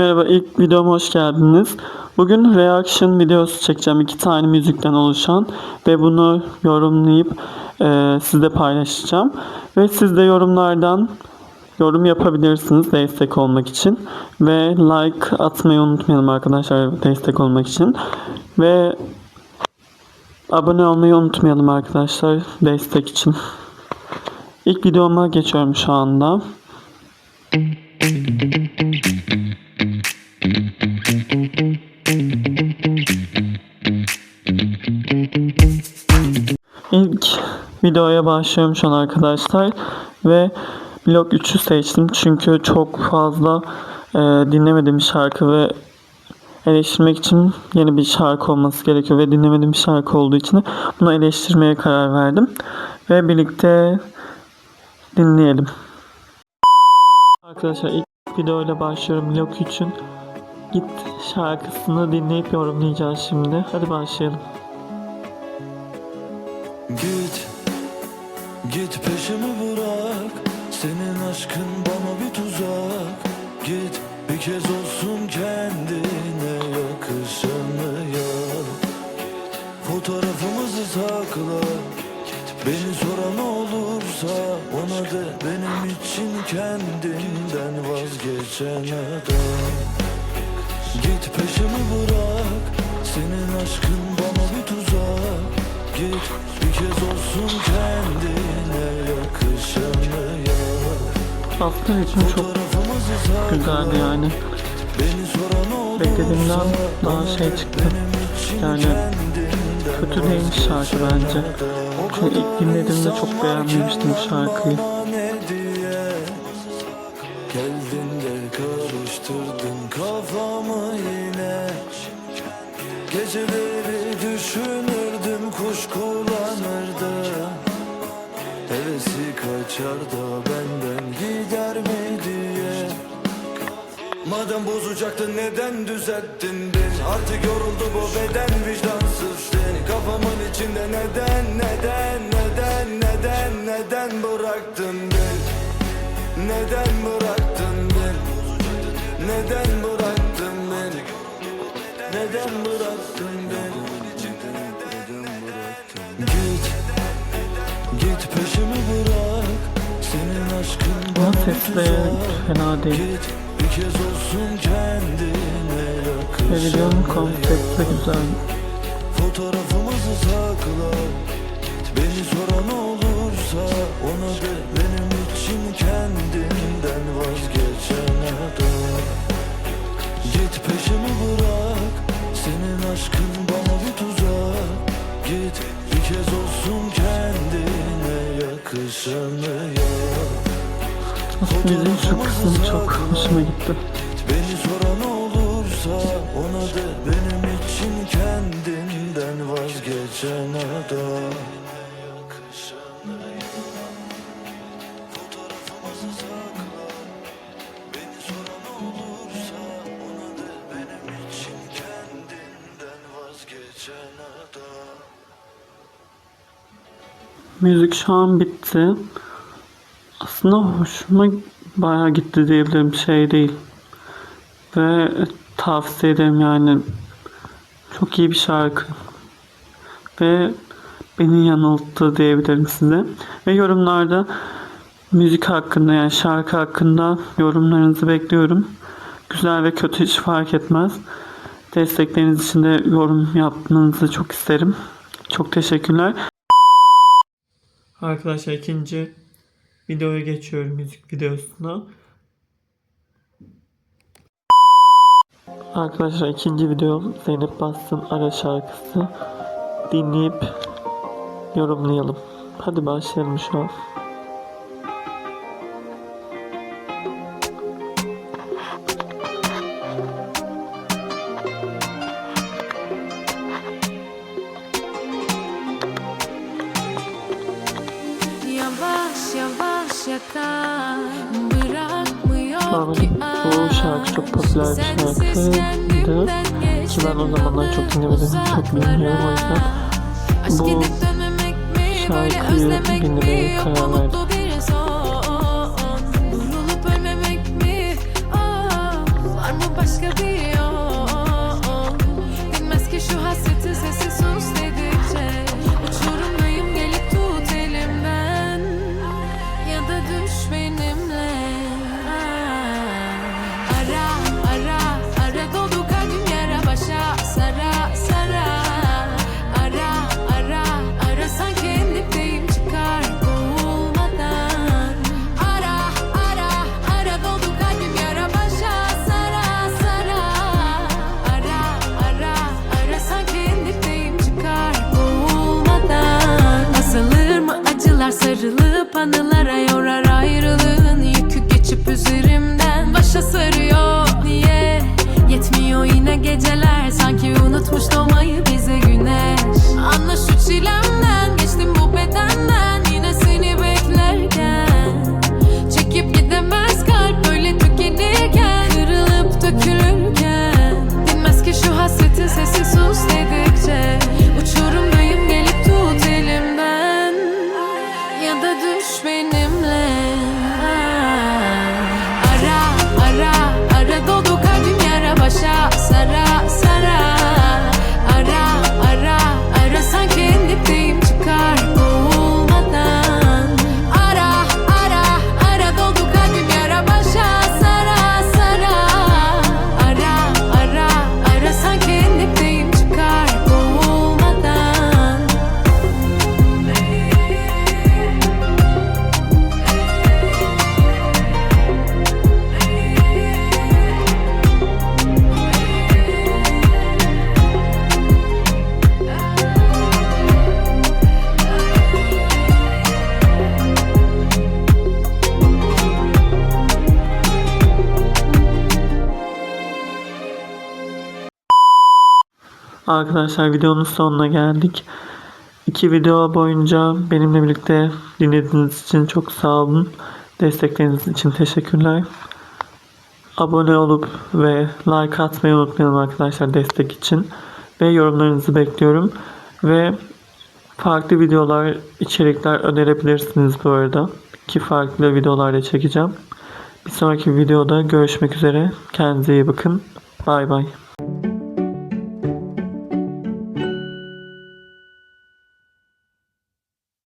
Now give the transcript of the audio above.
Merhaba, ilk videoma hoş geldiniz. Bugün reaction videosu çekeceğim. iki tane müzikten oluşan ve bunu yorumlayıp e, sizle paylaşacağım. Ve siz de yorumlardan yorum yapabilirsiniz destek olmak için. Ve like atmayı unutmayalım arkadaşlar destek olmak için. Ve abone olmayı unutmayalım arkadaşlar destek için. İlk videoma geçiyorum şu anda. İlk videoya başlıyorum şu an arkadaşlar ve Blok 3'ü seçtim çünkü çok fazla e, dinlemediğim şarkı ve eleştirmek için yeni bir şarkı olması gerekiyor ve dinlemediğim bir şarkı olduğu için bunu eleştirmeye karar verdim ve birlikte dinleyelim. Arkadaşlar ilk videoyla başlıyorum Blok 3'ün Git şarkısını dinleyip yorumlayacağız şimdi. Hadi başlayalım. Git, git peşimi bırak. Senin aşkın bana bir tuzak. Git bir kez olsun kendine yakışanı yap. Fotoğrafımızı sakla. Beni soran olursa ona de benim için kendinden vazgeçen adam Git peşimi bırak. Senin aşkın bana Git bir kez olsun kendine yakışanı yap Aslında ritmi çok güzeldi yani. Beklediğimden daha şey çıktı. için Yani kötü değilmiş şarkı bence. Çünkü ilk dinlediğimde çok beğenmemiştim şarkıyı. Geldin de karıştırdın kafamı yine Geceleri düşünürdüm kuşkulanırdım Hevesi kaçar da benden gider mi diye. Madem bozacaktın neden düzelttin beni? Artık yoruldu bu beden vicdansız. Seni Kafamın içinde neden neden neden neden neden bıraktın beni? Neden bıraktın beni? Neden bıraktın beni? Neden bıraktın beni de tuzak. fena değil. Ve videonun yakışan konsepti güzel. Fotoğrafımızı sakla Beni soran olursa Ona de benim için kendinden vazgeçen adam Git peşimi bırak Senin aşkın bana bir tuzak Git bir kez olsun kendine Aslında müziğin şu kısmı çok hoşuma gitti. Beni soran olursa ona da benim için kendinden vazgeçen adam Müzik şu an bitti. Aslında hoşuma bayağı gitti diyebilirim şey değil. Ve tavsiye ederim yani. Çok iyi bir şarkı. Ve beni yanılttı diyebilirim size. Ve yorumlarda müzik hakkında yani şarkı hakkında yorumlarınızı bekliyorum. Güzel ve kötü hiç fark etmez. Destekleriniz için de yorum yapmanızı çok isterim. Çok teşekkürler. Arkadaşlar ikinci videoya geçiyorum müzik videosuna. Arkadaşlar ikinci video Zeynep Bastın ara şarkısı dinleyip yorumlayalım. Hadi başlayalım şu an. Ki bu şarkı çok popüler bir şarkıydı ki ben o zamanlar çok dinlemedim, çok bilmiyorum o yüzden bu şarkıyı dinlemeye karar verdim. the Arkadaşlar videonun sonuna geldik. İki video boyunca benimle birlikte dinlediğiniz için çok sağ olun. Destekleriniz için teşekkürler. Abone olup ve like atmayı unutmayalım arkadaşlar destek için. Ve yorumlarınızı bekliyorum. Ve farklı videolar, içerikler önerebilirsiniz bu arada. Ki farklı videolar da çekeceğim. Bir sonraki videoda görüşmek üzere. Kendinize iyi bakın. Bay bay.